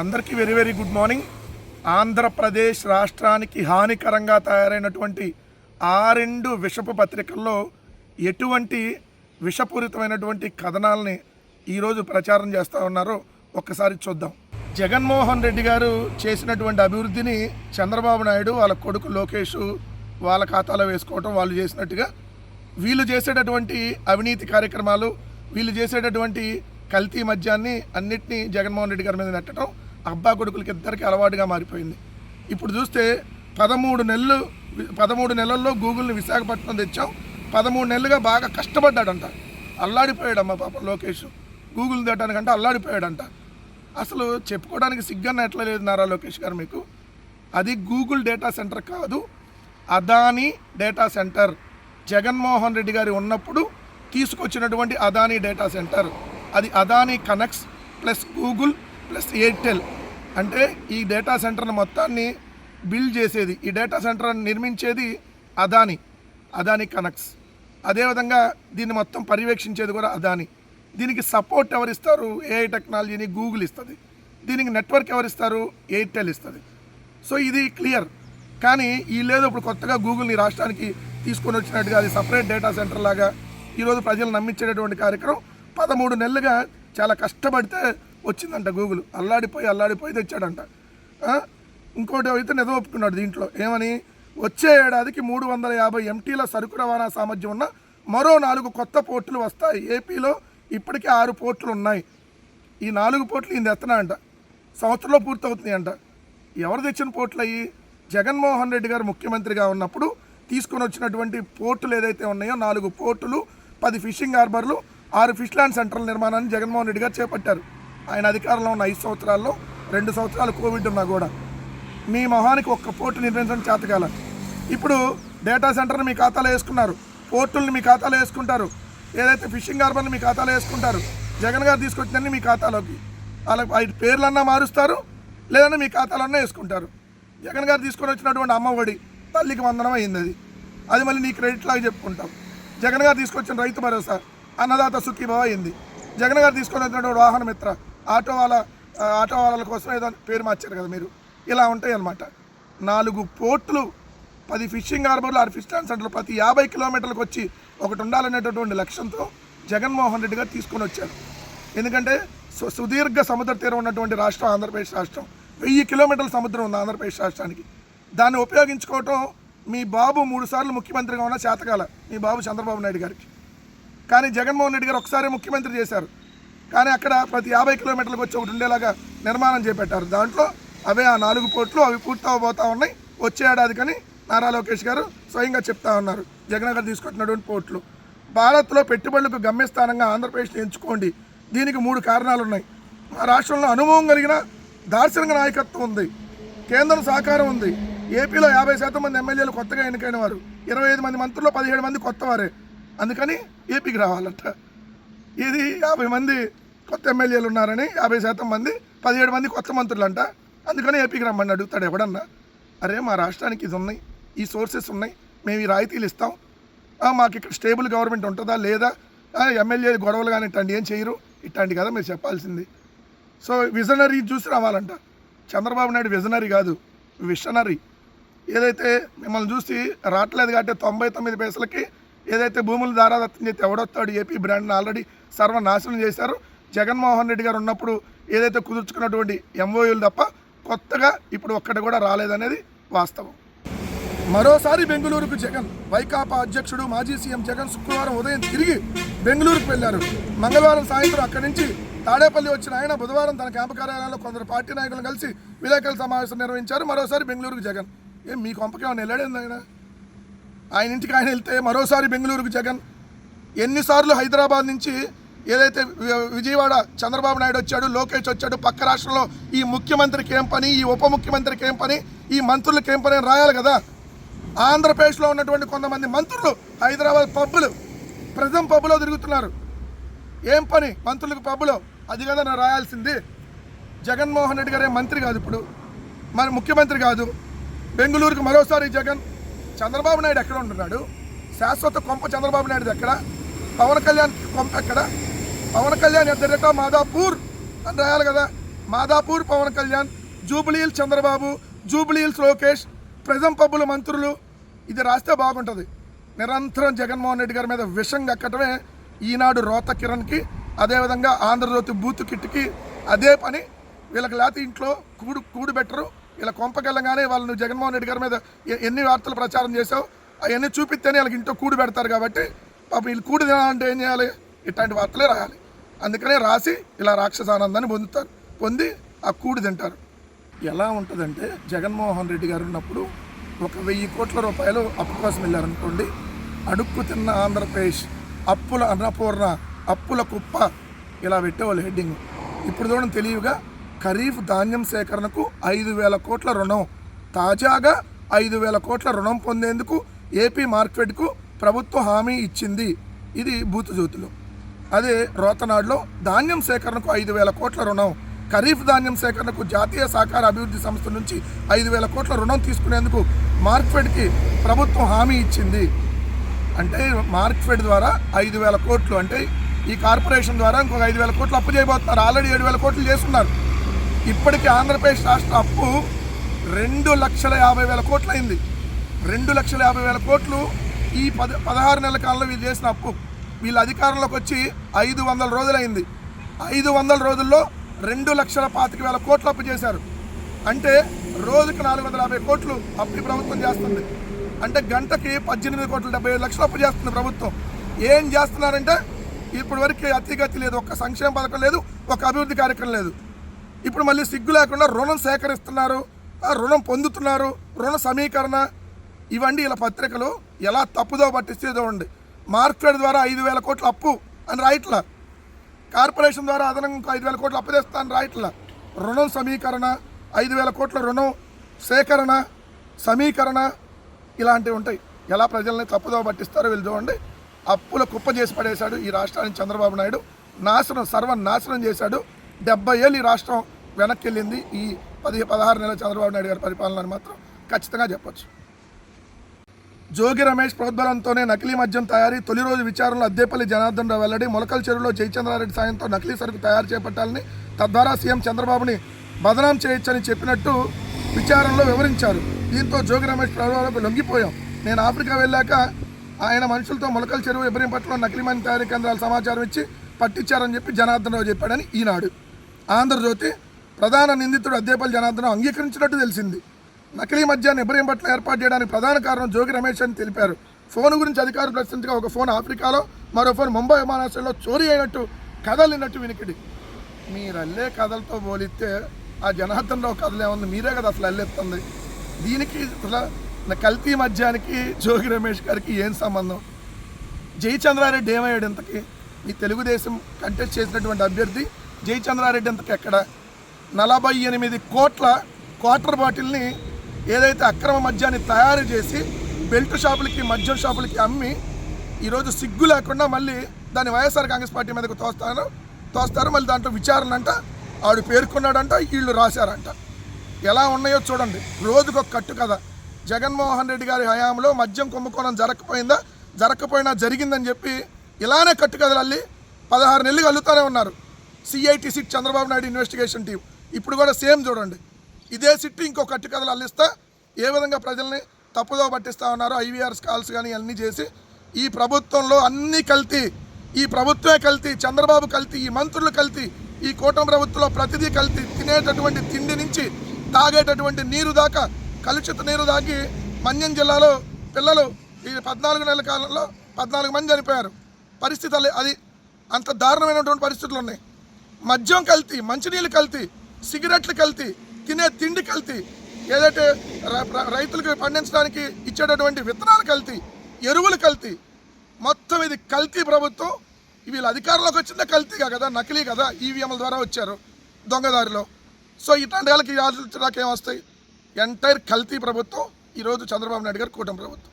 అందరికీ very very good morning. Andhra Pradesh రాష్ట్రానికి హానికరంగా తయారైనటువంటి ఆ రెండు విషపు పత్రికల్లో ఎటువంటి విషపూరితమైనటువంటి కథనాలని ఈరోజు ప్రచారం చేస్తూ ఉన్నారో ఒక్కసారి చూద్దాం. జగన్మోహన్ రెడ్డి గారు చేసినటువంటి అభివృద్ధిని చంద్రబాబు నాయుడు వాళ్ళ కొడుకు లోకేష్ వాళ్ళ ఖాతాలో వేసుకోవటం వాళ్ళు చేసినట్టుగా వీళ్ళు చేసేటటువంటి అవినీతి కార్యక్రమాలు వీళ్ళు చేసేటటువంటి కల్తీ మద్యాన్ని అన్నిటినీ జగన్మోహన్ రెడ్డి గారి మీద నెట్టడం అబ్బా కొడుకులకి ఇద్దరికి అలవాటుగా మారిపోయింది. ఇప్పుడు చూస్తే పదమూడు నెలలు పదమూడు నెలల్లో గూగుల్ని విశాఖపట్నం తెచ్చాం. పదమూడు నెలలుగా బాగా కష్టపడ్డాడంట. అల్లాడిపోయాడమ్మ పాప లోకేష్. గూగుల్ తేటానికంటే అల్లాడిపోయాడంట. అసలు చెప్పుకోవడానికి సిగ్గన్న ఎట్లా లేదు నారా లోకేష్ గారు మీకు. అది గూగుల్ డేటా సెంటర్ కాదు అదానీ డేటా సెంటర్. జగన్మోహన్ రెడ్డి గారు ఉన్నప్పుడు తీసుకొచ్చినటువంటి అదానీ డేటా సెంటర్. అది Adani connects plus Google plus Airtel అంటే ఈ డేటా సెంటర్ని మొత్తాన్ని బిల్డ్ చేసేది. ఈ డేటా సెంటర్ని నిర్మించేది అదాని అదాని కనెక్ట్స్. అదేవిధంగా దీన్ని మొత్తం పర్యవేక్షించేది కూడా అదాని. దీనికి సపోర్ట్ ఎవరిస్తారు ఏఐ టెక్నాలజీని గూగుల్ ఇస్తుంది. దీనికి నెట్వర్క్ ఎవరిస్తారు ఎయిర్టెల్ ఇస్తుంది. సో ఇది క్లియర్. కానీ వీళ్ళేదో ఇప్పుడు కొత్తగా గూగుల్ని రాష్ట్రానికి తీసుకొని వచ్చినట్టుగా అది సపరేట్ డేటా సెంటర్ లాగా ఈరోజు ప్రజలు నమ్మించేటటువంటి కార్యక్రమం పదమూడు నెలలుగా చాలా కష్టపడితే వచ్చిందంట గూగుల్. అల్లాడిపోయి అల్లాడిపోయి తెచ్చాడంట. ఇంకోటి అయితే నిజం ఒప్పుకున్నాడు దీంట్లో. ఏమని? వచ్చే ఏడాదికి మూడు వందల యాభై ఎంటీల సరుకు రవాణా సామర్థ్యం ఉన్న మరో నాలుగు కొత్త పోర్టులు వస్తాయి. ఏపీలో ఇప్పటికే ఆరు పోర్టులు ఉన్నాయి. ఈ నాలుగు పోర్టులు ఈయన ఎత్తనా అంట సంవత్సరంలో పూర్తవుతున్నాయి అంట ఎవరు తెచ్చిన పోర్టులు అయ్యి? జగన్మోహన్ రెడ్డి గారు ముఖ్యమంత్రిగా ఉన్నప్పుడు తీసుకొని వచ్చినటువంటి పోర్టులు ఏదైతే ఉన్నాయో నాలుగు పోర్టులు పది ఫిషింగ్ హార్బర్లు ఆరు ఫిష్ ల్యాండ్ సెంటర్ల నిర్మాణాన్ని జగన్మోహన్ రెడ్డి గారు చేపట్టారు. ఆయన అధికారంలో ఉన్న ఐదు సంవత్సరాల్లో రెండు సంవత్సరాలు కోవిడ్ ఉన్నా కూడా. మీ మొహానికి ఒక్క పోర్టు నిర్మించడం చేతకాల ఇప్పుడు డేటా సెంటర్ని మీ ఖాతాలో వేసుకున్నారు. పోర్టుల్ని మీ ఖాతాలో వేసుకుంటారు. ఏదైతే ఫిషింగ్ హార్బర్ని మీ ఖాతాలో వేసుకుంటారు. జగన్ గారు తీసుకొచ్చిందని మీ ఖాతాలోకి. వాళ్ళకి ఐదు పేర్లన్నా మారుస్తారు. లేదంటే మీ ఖాతాలన్నా వేసుకుంటారు. జగన్ గారు తీసుకొని వచ్చినటువంటి అమ్మఒడి తల్లికి వందనం అయింది అది అది మళ్ళీ నీ క్రెడిట్ లాగా చెప్పుకుంటాం. జగన్ గారు తీసుకొచ్చిన రైతు భరోసా అన్నదాత సుఖీభావ అయింది. జగన్ గారు తీసుకొని వచ్చినటువంటి వాహన మిత్ర ఆటో వాళ్ళ ఆటో వాళ్ళ కోసం ఏదో పేరు మార్చారు కదా మీరు. ఇలా ఉంటాయి అన్నమాట. నాలుగు పోర్టులు పది ఫిషింగ్ హార్బర్లు ఆరు ఫిష్ ల్యాండ్ సెంటర్లు ప్రతి యాభై కిలోమీటర్లకు వచ్చి ఒకటి ఉండాలనేటటువంటి లక్ష్యంతో జగన్మోహన్ రెడ్డి గారు తీసుకొని వచ్చారు. ఎందుకంటే సు- సుదీర్ఘ సముద్ర తీరం ఉన్నటువంటి రాష్ట్రం ఆంధ్రప్రదేశ్ రాష్ట్రం. వెయ్యి కిలోమీటర్ల సముద్రం ఉంది ఆంధ్రప్రదేశ్ రాష్ట్రానికి. దాన్ని ఉపయోగించుకోవటం మీ బాబు మూడుసార్లు ముఖ్యమంత్రిగా ఉన్న శాతకాల మీ బాబు చంద్రబాబు నాయుడు గారికి. కానీ జగన్మోహన్ రెడ్డి గారు ఒకసారి ముఖ్యమంత్రి చేశారు. కానీ అక్కడ ప్రతి యాభై కిలోమీటర్లకు వచ్చి ఒకటి ఉండేలాగా నిర్మాణం చేపట్టారు. దాంట్లో అవే ఆ నాలుగు పోర్ట్లు అవి పూర్తవబోతా ఉన్నాయి. వచ్చే ఏడాది కానీ నారా లోకేష్ గారు స్వయంగా చెప్తా ఉన్నారు. జగన్ గారు తీసుకుంటున్నటువంటి పోర్ట్లు. భారత్లో పెట్టుబడులకు గమ్యస్థానంగా ఆంధ్రప్రదేశ్ని ఎంచుకోండి. దీనికి మూడు కారణాలు ఉన్నాయి. మా రాష్ట్రంలో అనుభవం కలిగిన దార్శనిక నాయకత్వం ఉంది. కేంద్రం సహకారం ఉంది. ఏపీలో యాభై శాతం మంది ఎమ్మెల్యేలు కొత్తగా ఎన్నికైన వారు. ఇరవై ఐదు మంది మంత్రుల్లో పదిహేడు మంది కొత్త వారే అందుకని ఏపీకి రావాలంట. ఇది యాభై మంది కొత్త ఎమ్మెల్యేలు ఉన్నారని యాభై శాతం మంది పదిహేడు మంది కొత్త మంత్రులు అంట అందుకని ఏపీకి రమ్మని అడుగుతాడు ఎవడన్నా. అరే మా రాష్ట్రానికి ఇది ఉన్నాయి ఈ సోర్సెస్ ఉన్నాయి మేము ఈ రాయితీలు ఇస్తాం. మాకు ఇక్కడ స్టేబుల్ గవర్నమెంట్ ఉంటుందా లేదా? ఎమ్మెల్యే గొడవలు కానీ ఇట్లాంటి ఏం చేయరు. ఇట్లాంటి కదా మీరు చెప్పాల్సింది. సో విజనరీ చూసి రావాలంట. చంద్రబాబు నాయుడు విజనరీ కాదు విషనరీ. ఏదైతే మిమ్మల్ని చూసి రావట్లేదు కాబట్టి తొంభై తొమ్మిది పైసలకి ఏదైతే భూములు దారాదత్తం చేస్తే ఎవడొస్తాడు? ఏపీ బ్రాండ్ని ఆల్రెడీ సర్వనాశనం చేశారు. జగన్మోహన్ రెడ్డి గారు ఉన్నప్పుడు ఏదైతే కుదుర్చుకున్నటువంటి ఎంఓయూలు తప్ప కొత్తగా ఇప్పుడు ఒక్కటి కూడా రాలేదనేది వాస్తవం. మరోసారి బెంగళూరుకు జగన్ వైకాపా అధ్యక్షుడు మాజీ సీఎం జగన్ శుక్రవారం ఉదయం తిరిగి బెంగళూరుకు వెళ్ళారు మంగళవారం సాయంత్రం అక్కడి నుంచి తాడేపల్లి వచ్చిన ఆయన బుధవారం తన క్యాంపు కార్యాలయంలో కొందరు పార్టీ నాయకులను కలిసి విలేకరుల సమావేశం నిర్వహించారు. మరోసారి బెంగళూరుకు జగన్. ఏం మీ కొంపకేమన్నా ఏమైనా వెళ్ళాడేంది ఆయన? ఆయన ఇంటికి ఆయన వెళ్తే మరోసారి బెంగళూరుకు జగన్ ఎన్నిసార్లు హైదరాబాద్ నుంచి ఏదైతే వి- విజయవాడ చంద్రబాబు నాయుడు వచ్చాడు లోకేష్ వచ్చాడు పక్క రాష్ట్రంలో ఈ ముఖ్యమంత్రికి ఏం పని ఈ ఉప ముఖ్యమంత్రికి ఏం పని ఈ మంత్రులకి ఏం పని రాయాలి కదా? ఆంధ్రప్రదేశ్లో ఉన్నటువంటి కొంతమంది మంత్రులు హైదరాబాద్ పబ్బులు ప్రజం పబ్బులో తిరుగుతున్నారు. ఏం పని మంత్రులకు పబ్బులో? అది కదా నేను రాయాల్సింది. జగన్మోహన్ రెడ్డి గారే మంత్రి కాదు ఇప్పుడు. మన ముఖ్యమంత్రి కాదు. బెంగళూరుకు మరోసారి జగన్ చంద్రబాబు నాయుడు ఎక్కడ ఉంటున్నాడు? శాశ్వత కొంప చంద్రబాబు నాయుడు ఎక్కడ? పవన్ కళ్యాణ్ కొంప ఎక్కడ? పవన్ కళ్యాణ్ ఎద్దరట మాదాపూర్ అని రాయాలి కదా. మాదాపూర్ పవన్ కళ్యాణ్ జూబ్లీహిల్స్ చంద్రబాబు జూబ్లీహిల్స్ లోకేష్ ప్రజం పబ్బుల మంత్రులు. ఇది రాస్తే బాగుంటుంది. నిరంతరం జగన్మోహన్ రెడ్డి గారి మీద విషం కక్కటమే ఈనాడు రోత కిరణ్కి అదేవిధంగా ఆంధ్రజ్యోతి బూత్ కిట్కి అదే పని. వీళ్ళకి లేకపోతే ఇంట్లో కూడు కూడు బెట్టరు ఇలా కొంపకెళ్ళగానే వాళ్ళు నువ్వు జగన్మోహన్ రెడ్డి గారి మీద ఎన్ని వార్తలు ప్రచారం చేసావు అవన్నీ చూపిస్తేనే వాళ్ళకి ఇంట్లో కూడు పెడతారు కాబట్టి పాపం వీళ్ళు కూడు తినాలంటే ఏం చేయాలి? ఇట్లాంటి వార్తలే రాయాలి. అందుకనే రాసి ఇలా రాక్షసానందాన్ని పొందుతారు. పొంది ఆ కూడు తింటారు. ఎలా ఉంటుందంటే జగన్మోహన్ రెడ్డి గారు ఉన్నప్పుడు ఒక వెయ్యి కోట్ల రూపాయలు అప్పు కోసం వెళ్ళారనుకోండి అడుక్కు తిన్న ఆంధ్రప్రదేశ్ అప్పుల అన్నపూర్ణ అప్పుల కుప్ప ఇలా పెట్టేవాళ్ళు హెడ్డింగ్. ఇప్పుడు చూడండి తెలియగా ఖరీఫ్ ధాన్యం సేకరణకు ఐదు వేల కోట్ల రుణం. తాజాగా ఐదు వేల కోట్ల రుణం పొందేందుకు ఏపీ మార్కెట్కు ప్రభుత్వం హామీ ఇచ్చింది. ఇది బూతుజ్యోతులు అదే రోతనాడులో ధాన్యం సేకరణకు ఐదు వేల కోట్ల రుణం. ఖరీఫ్ ధాన్యం సేకరణకు జాతీయ సహకార అభివృద్ధి సంస్థ నుంచి ఐదు వేల కోట్ల రుణం తీసుకునేందుకు మార్క్ఫెడ్కి ప్రభుత్వం హామీ ఇచ్చింది. అంటే మార్క్ఫెడ్ ద్వారా ఐదు వేల కోట్లు. అంటే ఈ కార్పొరేషన్ ద్వారా ఇంకొక ఐదు వేల కోట్లు అప్పు చేయబోతున్నారు. ఆల్రెడీ ఏడు వేల కోట్లు చేస్తున్నారు ఇప్పటికీ ఆంధ్రప్రదేశ్ రాష్ట్ర అప్పు రెండు లక్షల యాభై వేల కోట్లు అయింది రెండు లక్షల యాభై వేల కోట్లు ఈ పద పదహారు నెలల కాలంలో వీళ్ళు చేసిన అప్పు. వీళ్ళ అధికారంలోకి వచ్చి ఐదు వందల రోజులైంది ఐదు వందల రోజుల్లో రెండు లక్షల పాతిక వేల కోట్లు అప్పు చేశారు. అంటే రోజుకి నాలుగు వందల యాభై కోట్లు అప్పు ప్రభుత్వం చేస్తుంది. అంటే గంటకి పద్దెనిమిది కోట్ల డెబ్బై ఐదు లక్షలు అప్పు చేస్తుంది ప్రభుత్వం. ఏం చేస్తున్నారంటే ఇప్పటివరకు అతిగతి లేదు ఒక్క సంక్షేమ పథకం లేదు ఒక అభివృద్ధి కార్యక్రమం లేదు. ఇప్పుడు మళ్ళీ సిగ్గు లేకుండా రుణం సేకరిస్తున్నారు రుణం పొందుతున్నారు రుణ సమీకరణ ఇవన్నీ ఇలా పత్రికలు ఎలా తప్పుదో పట్టిస్తే ఉండి మార్కెట్ ద్వారా ఐదు వేల కోట్ల అప్పు అని రాయట్లా. కార్పొరేషన్ ద్వారా అదనంగా ఐదు వేల కోట్లు అప్పు తెస్తాను రాయట్లా. రుణం సమీకరణ ఐదు వేల కోట్ల రుణం సేకరణ సమీకరణ ఇలాంటివి ఉంటాయి. ఎలా ప్రజల్ని తప్పుదో పట్టిస్తారో వీళ్ళు చూడండి. అప్పుల కుప్ప చేసి పడేశాడు ఈ రాష్ట్రాన్ని చంద్రబాబు నాయుడు. నాశనం సర్వం నాశనం చేశాడు. డెబ్బై ఏళ్ళు ఈ రాష్ట్రం వెనక్కి వెళ్ళింది ఈ పది పదహారు నెలల చంద్రబాబు నాయుడు గారి పరిపాలన మాత్రం ఖచ్చితంగా చెప్పొచ్చు. జోగి రమేష్ ప్రోద్బలంతోనే నకిలీ మద్యం తయారీ తొలి రోజు విచారణలో అద్దేపల్లి జనార్దన్ రావు వెల్లడి మొలకల చెరువులో జయచంద్రారెడ్డి సాయంతో నకిలీ సరుకు తయారు చేపట్టాలని తద్వారా సీఎం చంద్రబాబుని బదనాం చేయొచ్చని చెప్పినట్టు విచారణలో వివరించారు. దీంతో జోగి రమేష్ ప్రభావాలకు లొంగిపోయాం. నేను ఆఫ్రికా వెళ్ళాక ఆయన మనుషులతో మొలకల చెరువు ఇబ్రహీంపట్నంలో నకిలీ మంది తయారీ కేంద్రాల సమాచారం ఇచ్చి పట్టించారని చెప్పి జనార్దన్ రావు చెప్పాడని ఈనాడు. ఆంధ్రజ్యోతి ప్రధాన నిందితుడు అద్దేపల్లి జనార్దనం అంగీకరించినట్టు తెలిసింది. నకిలీ మద్యాన్ని పట్ల ఏర్పాటు చేయడానికి ప్రధాన కారణం జోగి రమేష్ అని తెలిపారు. ఫోన్ గురించి అధికారులు ప్రశ్నించగా ఒక ఫోన్ ఆఫ్రికాలో మరో ఫోన్ ముంబై విమానాశ్రయంలో చోరీ అయినట్టు కదలినట్టు వినికిడి. మీరు అల్లే కథలతో పోలిస్తే ఆ జనార్దనరావు కథలు ఏముంది? మీరే కదా అసలు అల్లెత్తుంది దీనికి అసలు కల్తీ మద్యానికి జోగి రమేష్ గారికి ఏం సంబంధం? జయచంద్రారెడ్డి ఏమయ్యాడు ఇంతకీ? ఈ తెలుగుదేశం కంటెస్ట్ చేసినటువంటి అభ్యర్థి జయచంద్రారెడ్డి అంతకు ఎక్కడ? నలభై ఎనిమిది కోట్ల క్వార్టర్ బాటిల్ని ఏదైతే అక్రమ మద్యాన్ని తయారు చేసి బెల్ట్ షాపులకి మద్యం షాపులకి అమ్మి ఈరోజు సిగ్గు లేకుండా మళ్ళీ దాన్ని వైఎస్ఆర్ కాంగ్రెస్ పార్టీ మీదకు తోస్తారు తోస్తారు. మళ్ళీ దాంట్లో విచారణ అంట ఆవిడ పేర్కొన్నాడంట వీళ్ళు రాశారంట. ఎలా ఉన్నాయో చూడండి. రోజుకొక కట్టు కథ. జగన్మోహన్ రెడ్డి గారి హయాంలో మద్యం కుంభకోణం జరగకపోయిందా? జరగకపోయినా జరిగిందని చెప్పి ఇలానే కట్టు కథలు అల్లి పదహారు నెలలు అల్లుతూనే ఉన్నారు. CIT SIT Chandrababu Naidu investigation team ఇప్పుడు కూడా సేమ్ చూడండి. ఇదే సిట్ ఇంకో కట్టు కథలు అల్లిస్తా ఏ విధంగా ప్రజల్ని తప్పుదో పట్టిస్తా ఉన్నారో ఐవీఆర్స్ కాల్స్ కానీ అన్నీ చేసి ఈ ప్రభుత్వంలో అన్నీ కల్తీ ఈ ప్రభుత్వమే కల్తీ చంద్రబాబు కల్తీ ఈ మంత్రులు కల్తీ ఈ కూటమి ప్రభుత్వంలో ప్రతిదీ కల్తీ తినేటటువంటి తిండి నుంచి తాగేటటువంటి నీరు దాకా కలుషిత నీరు దాకి మన్యం జిల్లాలో పిల్లలు ఈ పద్నాలుగు నెలల కాలంలో పద్నాలుగు మంది చనిపోయారు. పరిస్థితి అది అంత దారుణమైనటువంటి పరిస్థితులు ఉన్నాయి. మద్యం కల్తీ మంచినీళ్ళు కల్తీ సిగరెట్లు కల్తీ తినే తిండి కల్తీ ఏదైతే రైతులకు పండించడానికి ఇచ్చేటటువంటి విత్తనాలు కల్తీ ఎరువులు కల్తీ మొత్తం ఇది కల్తీ ప్రభుత్వం. వీళ్ళు అధికారంలోకి వచ్చిందే కల్తీగా కదా నకిలీ కదా ఈవీఎంల ద్వారా వచ్చారు దొంగదారిలో. సో ఇట్లాంటి వాళ్ళకి ఆలోచించడానికి ఏమొస్తాయి ఎంటైర్ కల్తీ ప్రభుత్వం ఈరోజు చంద్రబాబు నాయుడు గారు కూటమి ప్రభుత్వం.